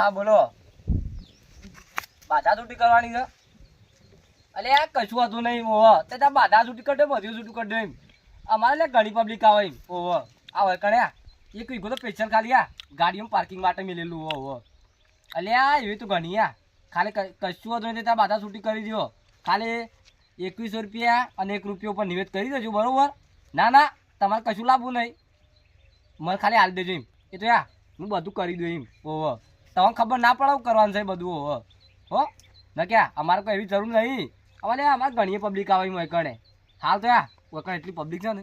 હા, બોલો. બાધા છૂટી કરવાની છે? અલે, આ કશું હતું નહીં, ઓહો. તે ત્યાં બાધા તૂટી કરી બધું બધી છૂટી કરી દે એમ. અમારે ને ઘણી પબ્લિક આવે એમ, ઓહો. આવે કણ્યા એક વીઘો તો સ્પેશિયલ ખાલી, આ? ગાડીઓમાં પાર્કિંગ માટે મિલેલું, ઓહો. અલે, આ એવી તો ઘણી, આ? ખાલી કશું હતું નહીં ત્યાં બાધા તૂટી કરી દો ખાલી એકવીસો રૂપિયા અને એક રૂપિયા ઉપર નિવેદ કરી દેજો, બરોબર? ના ના, તમારે કશું લાવવું નહીં. મને ખાલી હાલ દેજો એમ. એ તો યા હું બધું કરી દઉં એમ, ઓહો. તમને ખબર ના પડે હું કરવાનું છે બધું, હો. હો? ના ક્યાં અમારે કોઈ એવી જરૂર નહીં. અમારે અમારે ઘણી પબ્લિક આવે એમ કણે હાલ તો યા વકણ એટલી પબ્લિક છે ને.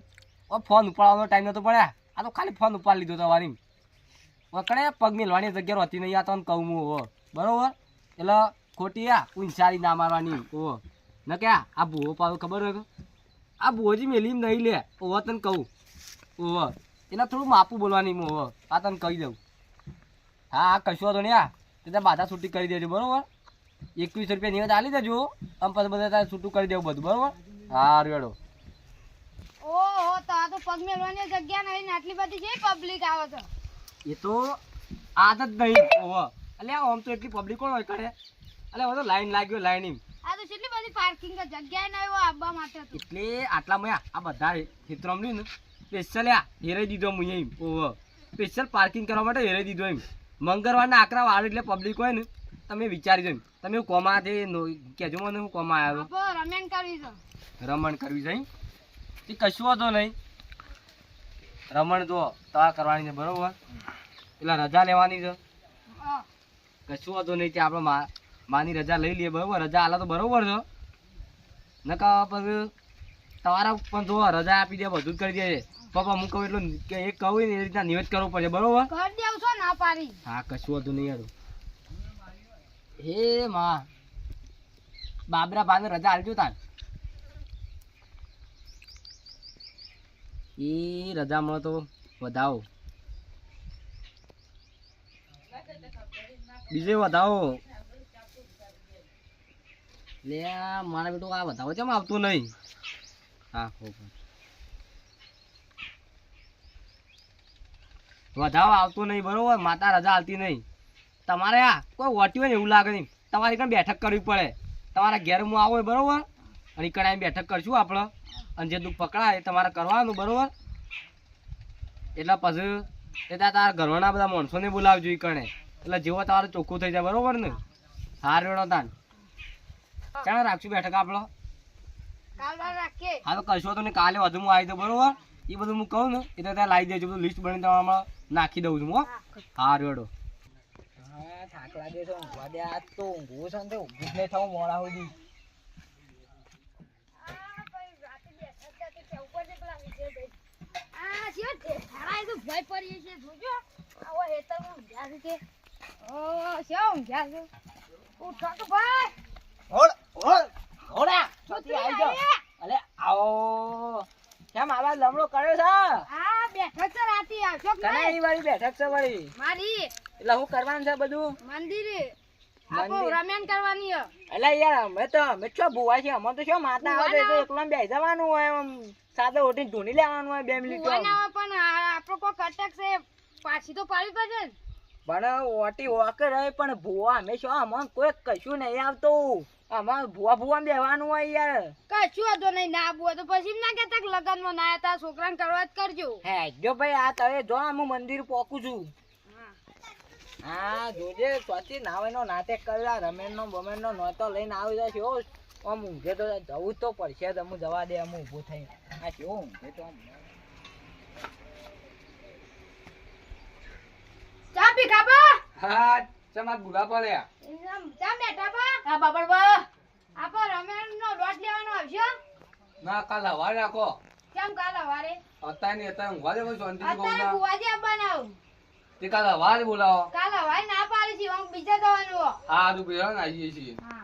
ઓ ફોન ઉપાડવાનો ટાઈમ નતો પડ્યા. આ તો ખાલી ફોન ઉપાડી લીધો તમારી વકણે પગ મેલવાની જગ્યા હતી નહીં, આ તમને કહું હું, હો. બરોબર? એટલે ખોટી આ ઊંચારી ના મારવાની ઓ ના ક્યાં આ ભૂવો પાડો, ખબર હોય આ ભૂવોજી મેલી નહીં લે. ઓ તને કહું ઓહો એના થોડું માપું બોલવાની ઓહો આ તને કહી દઉં. હા હા કશું હતો નહીં આ તે બાધા છૂટી કરી દેજો બરોબર? એકવીસ રૂપિયા નિવેદ આલી દેજો આમ પછી બધા તારે છૂટું કરી દેવું બધું બરોબર? હા રેડો ઓહો તો આ તો પગ મેળવાની જગ્યા નહીં ને આટલી બધી છે પબ્લિક આવે તો એ તો આદત નહીં. ઓહો. અલ્યા આમ તો એટલી પબ્લિક કોણ હોય કરે એટલે હવે તો લાઈન લાગ્યો લાઈન એમ. આ તો કેટલી બધી પાર્કિંગ જગ્યા હોય આવવા માટે એટલે આટલા મયા આ બધા રહ્યું ને સ્પેશિયલ આ હેરાઈ દીધો હું એમ. ઓહો. સ્પેશિયલ પાર્કિંગ કરવા માટે હેરાઈ દીધો એમ. મંગળવારના આકરા વાળ એટલે પબ્લિક હોય ને તમે વિચારી જો એમ. તમે કોમા તે કહેજો મને હું કોમા આવ્યો રમણ કરવી છે. રમણ કરવી છે? એ કશું વાંધો નહીં. રમણ જો તવા કરવાની છે બરોબર? એટલે રજા લેવાની છે. કશું હતો નહીં કે આપણે માની રજા લઈ લઈએ બરોબર? રજા આલે તો બરોબર છે. નકા પછી તમારા પણ જો રજા આપી દે બધું જ કરી દે પપ્પા હું કહું એટલું એક કહું ને એ રીતના નિવેદ કરવું પડે બરોબર? ઘર દેવ છો ના પાડી હા કશું હતું નહીં યાર હે માં બાબરા બાને રજા આલજો તાર. એ રજા મળે તો વધાવો. બીજે વધાવો. લે મારા બેટો આ વધાવો કેમ આવતું નહીં? હા, હો. વધાવો આવતું નહીં, બરોબર? માતા રજા આવતી નહીં. તમારે આ કોઈ વટ્યું હોય ને એવું લાગે નહીં. તમારે કઈ બેઠક કરવી પડે. તમારા ઘેર હું આવો બરોબર? અને કણે બેઠક કરશું આપણે અને જે દુઃખ પકડાય એ તમારે કરવાનું, બરોબર? એટલે પછી એ તારા ઘરવાના બધા માણસોને બોલાવજો એ કણે. એટલે જેવો તમારે ચોખ્ખું થઈ જાય, બરોબર ને? હાર વેણો તાન. ક્યાં રાખશું બેઠક આપણો હા તો કશો તો ને કાલે વધુ હું આવી દઉં બરોબર? એ બધું હું કહું ને એ તો ત્યાં લાવી દેજો બધું લિસ્ટ બની તમારે નાખી દઉં છું હું. હા રેડો થાક લાગે છે ઊંઘવા દે. આજ તો ઊંઘવું છે ને તે ઊભું જ નહીં થવું મોડા સુધી. આ શિવ ઢેફાડા એ તો ભય પડી છે જોજો. આવો હેતરમાં ઊંઘ્યા છે કે? ઓ શિવ ઊંઘ્યા છે? ઉઠો તો ભાઈ. હોળ હોળ શું છોટી આવી જાઓ અલે આવો. કેમ આવા લમડો કર્યો છે? આ બેઠક છે રાતી. આવશો કે નહીં? વાળી બેઠક છે વાળી. મારી. એટલે હું કરવાનું છે બધું? મંદિરે. આપો મંદિર. કરવાની હે. એટલે યાર અમે તો અમે છો ભુવા છે અમે તો શું માતા આવે તો એકલા બેસી જવાનું હોય આમ સાદો ધૂણી લેવાનું હોય બે મિનિટ પણ આપણો કોઈ કટક છે. પાછી તો પાડી પડશે પણ ઓટી વોક રહે પણ ભુવા અમે છો અમે કોઈ કશું નહીં આવતું. અમારે ભુવા ભુવા બેવાનું હોય યાર. કશું હતો નહીં. ના આબુ તો પછી ના કહેતા લગનમાં ના તા છોકરાને કરવા જ કરજો. હે જો ભાઈ આ તમે જો હું મંદિર પોકું છું. હા. જોજે સ્વાતી નાવેનો નાટક કર્યા રમેન નો બમેન નો નોતો લઈને આવી જાય છે આમ ઊંઘે તો જવું જ તો પડશે અમુક જવા દે અમુક ઊભું થઈ. આ કેવો ઊંઘે તો આમ. ચા પી ખાબા? હા ચમા ભૂલા પડ્યા ચા બેઠા પા. આ બાબરબા આપો રમેણ નો લોટ લેવાનો આવશે ના કાલ હવા રાખો. કેમ કાલ હવારે? અત્યારે નહીં અત્યારે દે કોઈ શાંતિ અત્યારે બુવાજી આપવાના આવું તે કાલ હવારે બોલાવો. કાલ હવારે ના પાડી છે હું બીજા જવાનું હો. તું બેહો ને આવીએ છીએ. હા.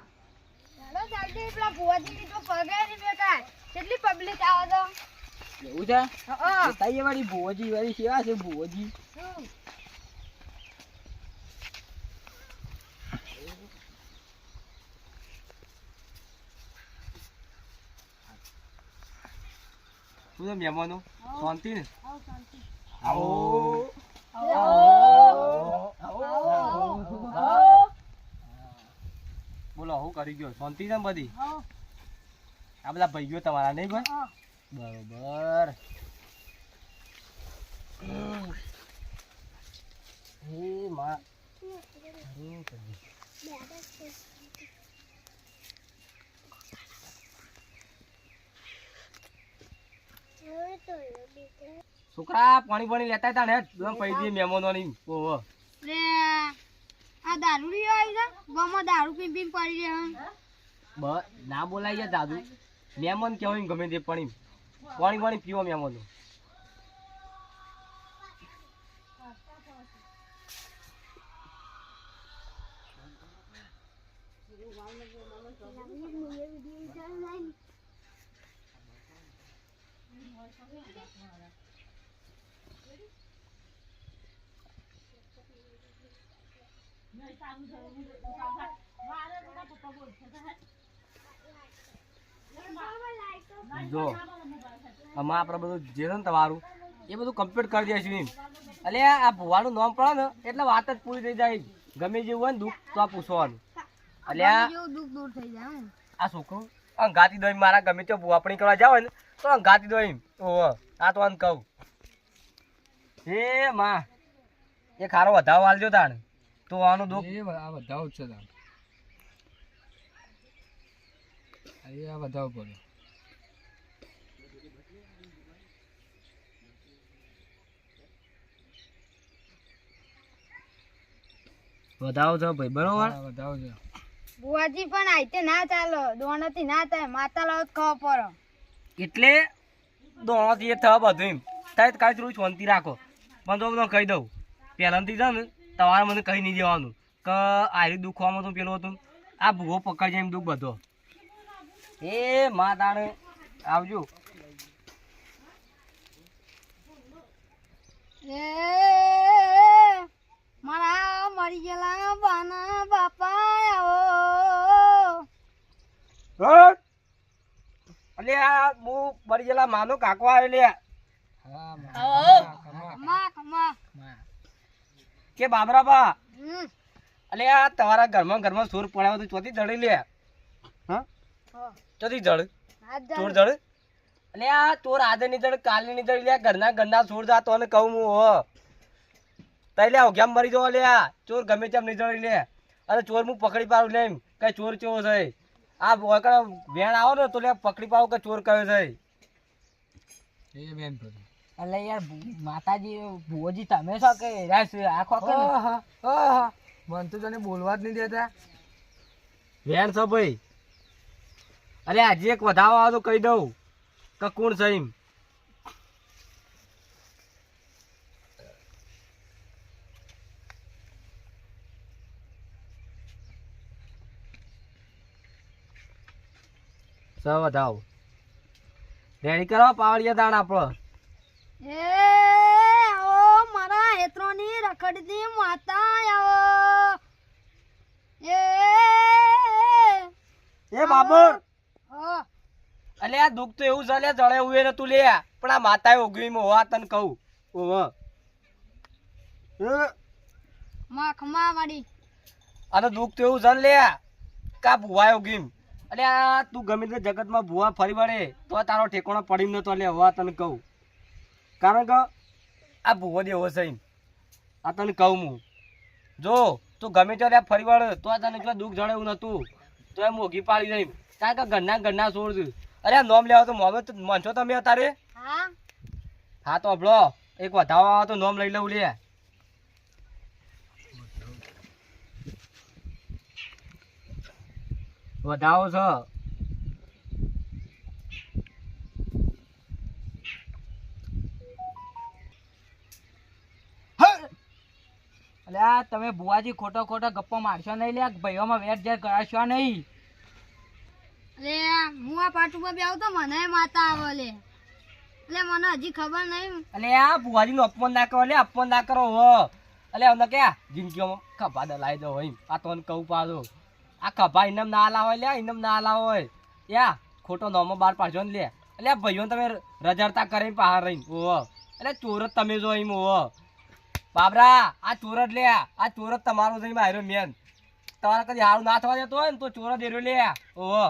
ચાલો જલ્દી પેલા બુવાજી તો પગે ની બેકાર કેટલી પબ્લિક આવે તો. એવું છે? હા તાઈ વાળી ભુવજી વાળી સેવા છે ભુવજી. શું છે મહેમાનો શાંતિ ને? આવો બોલો હું કરી ગયો? શાંતિ છે બધી? આ બધા ભાઈ ગયો તમારા નહીં ભાઈ? બરોબર. હે મા. છોકરા પાણી પાણી લેતા હતા ને પૈ દઈએ મહેમાનો ની ઓહો. રે આ દારૂ લઈ આવી છે? ગામમાં દારૂ પી પી પડી રહ્યા બ ના બોલાય જા દાદુ. મહેમાન કહેવાય ગમે તે પાણી પાણી પાણી પીવો મહેમાનો જો આમાં આપણે બધું જે છે ને તમારું એ બધું કમ્પ્લીટ કરી દઈશું એમ. એટલે આ ભુવાનું નામ પડે ને એટલે વાત જ પૂરી થઈ જાય ગમે જેવું હોય ને દુઃખ તો આ પૂછવાનું. એટલે આ જેવું દુઃખ દૂર થઈ જાય હમ. આ છોકરું અંગાતી દોઈ મારા ગમે તે ભુવાપણી કરવા જાવ ને તો દો એમ? ઓહો આ તો આને કહું. હે માં એ ખારો વધાવો આલજો તાણ. તો આનું દુઃખ એ આ બધાઓ છે તાર આ બધાઓ પડે વધાવો છો ભાઈ બરોબર? બધાઓ છો. બુઆજી પણ આઈતે ના ચાલો દોણથી ના થાય માતા લાવ ખબર પડે. એટલે દોણોથી એ થવા બધું એમ. થાય કાંઈ થોડું શાંતિ રાખો. પણ તો બધું કહી દઉં પહેલાંથી છે ને તમારે મને કહી નહીં દેવાનું. કે આરી દુખવામાં તું પેલું હતું આ ભૂવો પકડી જાય એમ દુઃખ બધો. એ મા તાણે આવજો. મારા મરી ગયેલા બાના બાપા આવો. એટલે આ હું બરજેલા ગયેલા માનો કાકો આવે. લે કે બાબરા બા એટલે આ તમારા ઘરમાં ઘરમાં સુર પડાવ તો ચોથી જડી લે. હા? હા. ચોથી જડ ચોર જાડો. એટલે આ ચોર આજે ની જડ કાલે ની જડ લે ઘરના ઘરના સૂર જા તો કહું હું હો. તઈ લે કેમ મરી જવો લે આ. ચોર ગમે તેમ નહીં જડી લે. અને ચોર હું પકડી પાડું લે કઈ ચોર કેવો છે? આ વગર વેણ આવો ને તો લે પકડી પાવ કે ચોર કયો છે. એ બેન પડે અલે યાર માતાજી ભોજી તમે છો કે રાસ આખો કે આહા. મન તો તને બોલવા જ નહીં દેતા. વેણ છો ભાઈ. અરે આજે એક વધાવો આવો તો કહી દઉં. કે કોણ છે એમ? સ વધાવો રેડી કરો પાવડિયા દાણ આપણો એ આવો મારા હેત્રોની રખડતી માતા આવો. એ એ બાબર. અલે આ દુઃખ તો એવું છે જળે ઉવે ને તું લે. પણ આ માતાએ ઉગવી હોવા તને કહું. ઓવ માખમા વાડી અને દુઃખ તો એવું છે લે કા ભુવાયો ગીમ એટલે આ તું ગમે તે જગતમાં ભુવા ફરી વળે તો તારો ઠેકોણો પડી નતો. એટલે હવા તને કહું. કારણ કે આ ભૂવો દેવો છે એમ. આ તને કહું હું. જો તું ગમે ત્યારે ફરી વળે તો તને જો દુઃખ જણે એવું નતું તો એ મોઘી પાડી દઈ કારણ કે ઘરના ઘરના છોડ છું. અરે આ નોમ લેવા તો મોમે તો માનશો તમે અત્યારે? હા. હા તો અભળો એક વધાવો તો નોમ લઈ લઉં લે. વધાવો છે. તમે ભુવાજી ખોટો ખોટો ગપ્પો મારશો નહીં લે ભાઈઓમાં વેર ઝેર કરાશો નહીં. અરે હું આ પાટુમાં બે આવતો મને માતા આવે લે. એટલે મને હજી ખબર નહીં. એટલે આ ભુવાજી નું અપમાન ના કરો લે અપમાન ના કરો હો. એટલે અમને કે જિંદગીમાં ખભા દલાઈ દો હોય આ તો કહું પાડો આ ખભા ઇનમ ના લાવે લે ઇનમ ના લાવે હોય. યા ખોટો નોમો બાર પાડજો ને લે. એટલે ભાઈઓ તમે રજડતા કરીને બહાર રહીને ઓહો એટલે ચોર જ તમે જો એમ ઓહો બાબરા આ ચોર જ લે આ ચોર જ તમારો છે મારો મેન. તમારે કદી હારું ના થવા દેતો હોય ને તો ચોરો દેરો લે ઓહો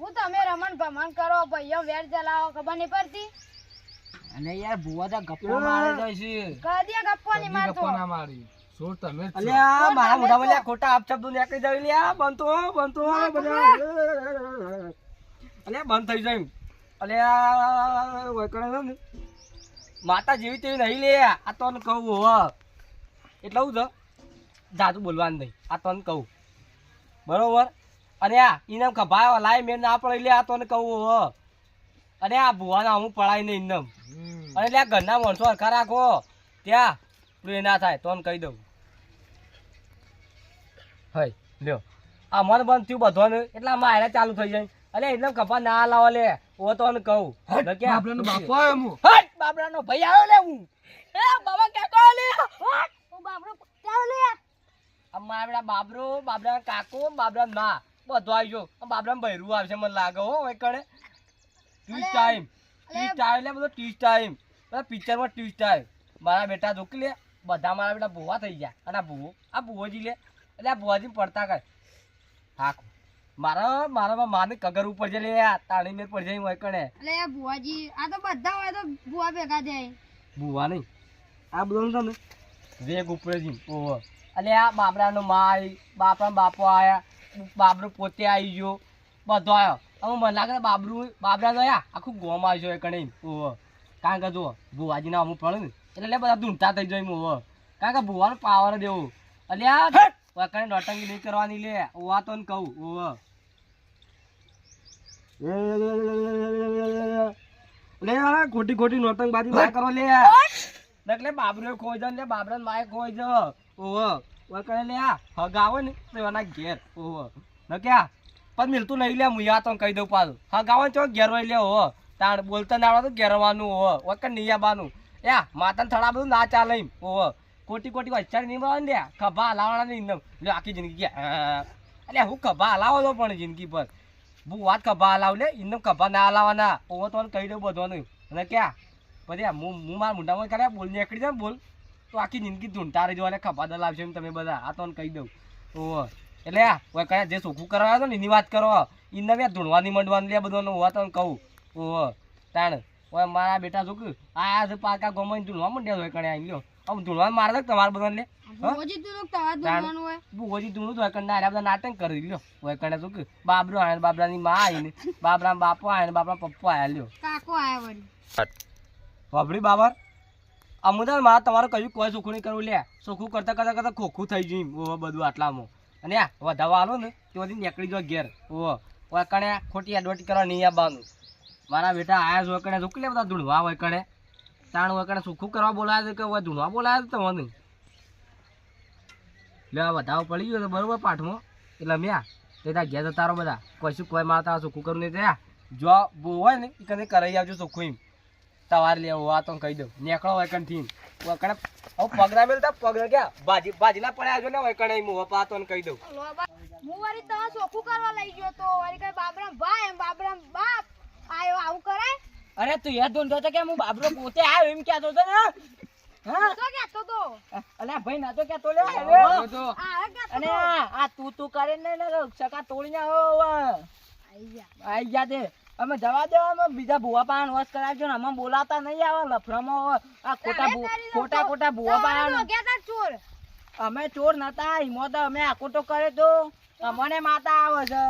હું તમે રમણ ભમણ કરો ભાઈઓ વેર ચલાવો ખબર નહીં પડતી? અને યાર ભુવા તો ગપ્પો મારે જાય છે. કદી ગપ્પો નહીં મારતો. અલ્યા મારા મોઢા બોલ્યા ખોટા આપશબ્દો નીકળી જાય લ્યા. બનતો બનતો અલ્યા બંધ થઈ જાય અલ્યા વૈકણે છે ને માતા જેવી તેવી નહીં લે. આ તો કહું હો એટલે હું છે જાદુ બોલવાનું નહીં. આ તો ને કહું. બરોબર? અને આ ઇનામ ખભા લાય મેં ના પડી લે આ તો ને કહું હો અને આ ભુવાના હું પડાય નહીં ઇનામ અને એટલે ઘરના માણસો હરખા રાખો. ત્યાં ના થાય તો કહી દઉં. હઈ લ્યો. આ મન બંધ થયું બધોને એટલે આમાં હારે ચાલુ થઈ જાય. અલે એકદમ કપા ના લાવો લે. ઓ તો ને કહું. હટ બાબરાનો ભાઈ આવ્યો લે હું. એ બાબા કે કહો લે. હટ! હું બાબરો ચાલો લે. આ મારા બાબરો બાબરા કાકો બાબરા માં. બધો આવી ગયો. આ બાબરા ભૈરું આવશે મને લાગે હો હવે કણે. ટ્વિસ્ટ ટાઈમ ટ્વિસ્ટ ટાઈમ એટલે બધો ટ્વિસ્ટ ટાઈમ બધા પિક્ચરમાં ટ્વિસ્ટ ટાઈમ મારા બેટા જોકી લે. બધા મારા બેટા ભૂવા થઈ ગયા. અને આ ભૂવો આ ભૂવોજી લે. એટલે આ ભૂવાજી પડતા કર. હાકું. મારા મારા માને કગર ઉપર છે લે તાણી મેં પડી જાય હોય કણે એટલે બુઆજી આ તો બધા હોય તો બુઆ ભેગા જાય ભૂવા નહીં. આ બધું છે વેગ ઉપર જી ઓહો. એટલે આ બાબરાનો માય બાપા બાપો આયા. બાબરો પોતે આવી ગયો. બધો આવ્યો હવે મને લાગે બાબરું બાબરા ગયા આખું ગોમ આવી ગયો કણે ઓહો. કારણ કે જુઓ ભુવાજીના અમુક પડે ને એટલે બધા ધૂંધતા થઈ જાય ઓહો. કારણ કે ભુવાનો પાવર જ એવો. એટલે આ કણે નોટંગી નહીં કરવાની લે ઓવા તો ને કહું ઓહો લે ખોટી ખોટી નોટંગબાજી ના કરો લે એટલે બાબરો ખોઈ જાય લે બાબરા માય ખોઈ જ ઓહો ઓય કરે લે આ હગ આવે ને તો એના ઘેર ઓહો ન ક્યાં પણ મિલતું નહીં લે મુયા તો કહી દઉં પાછું હગાવો ચો ઘેર હોય લે ઓહો તાણ બોલતા ના આવડે તો ઘેરવાનું ઓય કે નહીં આવવાનું યા માતાને થડા બધું ના ચાલે ઓહો કોટી કોટી વચ્ચારી નહીં મળે ને. ખભા હલાવવાના નહીં એકદમ આખી જિંદગી ગયા. અરે હું ખભા હલાવો તો પણ જિંદગી પર. હું વાત ખભા હલાવ લે. એકદમ ખભા ના હલાવવાના ઓહો તો કહી દઉં બધું અને ક્યાં? પછી હું હું મારા મુંડામાં કરે બોલ નીકળી જાય બોલ. તો આખી જિંદગી ધૂંઢતા રહેજો અને ખભા દલાવશે તમે બધા. આ તો કહી દઉં. ઓહો એટલે ઓય કયા જે સોખું કરવા આવ્યો ને, એની વાત કરો. એને મેં ધૂણવાની મંડવાની લે બધું હોવા તો કહું. ઓહો તાણ. ઓય મારા બેટા શું આ પાકા ગોમાં ધૂણવા મંડ્યા હોય કણે આવી લ્યો. આમ ધૂણવા મારે તમારે બધાને. લે બુઆજી તું તારા દુકાન હોય. ભોજી ધૂણું તો કંડા આર્યા બધા નાટક કરી લ્યો. હોય કંડા તો બાબરો આયા ને બાબરાની માં આવીને બાબરા બાપો આયા ને બાબરા પપ્પા આયા લ્યો. કાકો આયા વળી. બાબરી. બાબર અમુદાનમાં તમારે કયું કોઈ સુખું નહીં કરવું લે સુખું કરતા કરતા કરતા ખોખું થઈ ગયું બધું આટલામાં. અને આ વધાવા આલો ને ત્યાંથી નીકળી જો ઘેર. ઓ કણે ખોટી એડવર્ટી કરવા નહીં બાનું. મારા બેટા આયા જો કણે જોકી લે બધા ધૂણવા હોય કણે તાણ કણે ચોખ્ખું કરવા બોલાવે કે ધૂણવા બોલાવે તમને? લે વધાવો પડી ગયો બરોબર પાઠમાં. એટલે મેં તે ત્યાં ઘેર તારો બધા. કશું કોઈ મારતા સુખું કરું નહીં ત્યાં જો બહુ હોય ને એ કને કરાવી આવજો સુખું એમ. તમારે લેવું આ તો કહી દઉં. નેકળો હોય કણ વકણે, હવે પગરા મેલ તા પગરા ક્યાં? ભાજી ભાજીલા પડ્યા જો ને હોય કણે હું વપા તો કહી દઉં. હું વારી તો સોખું કરવા લઈ ગયો તો વારી કઈ બાબરામ ભાઈ એમ બાબરામ બાપ. આયો, આવું કરાય? અરે તું યાર ધોન તો કે હું બાબરો પોતે આવ્યો એમ કહેતો હતો ને? હા? તો કહેતો તો અલ્યા ભાઈ ના તો કહેતો લે આ હવે કહેતો અને આ આ તું તું કરે ને ને સકા તોડીને આવો આઈ ગયા. તે. અમે જવા દો અમે બીજા ભૂવા પાન વસ કરાવજો ને. અમે બોલાતા નહીં આવે લફરામાં આ ખોટા ખોટા ખોટા ભૂવા પાન ચોર. અમે ચોર નતા હિંમત અમે આખો તો. કરે તો અમને માતા આવે છે.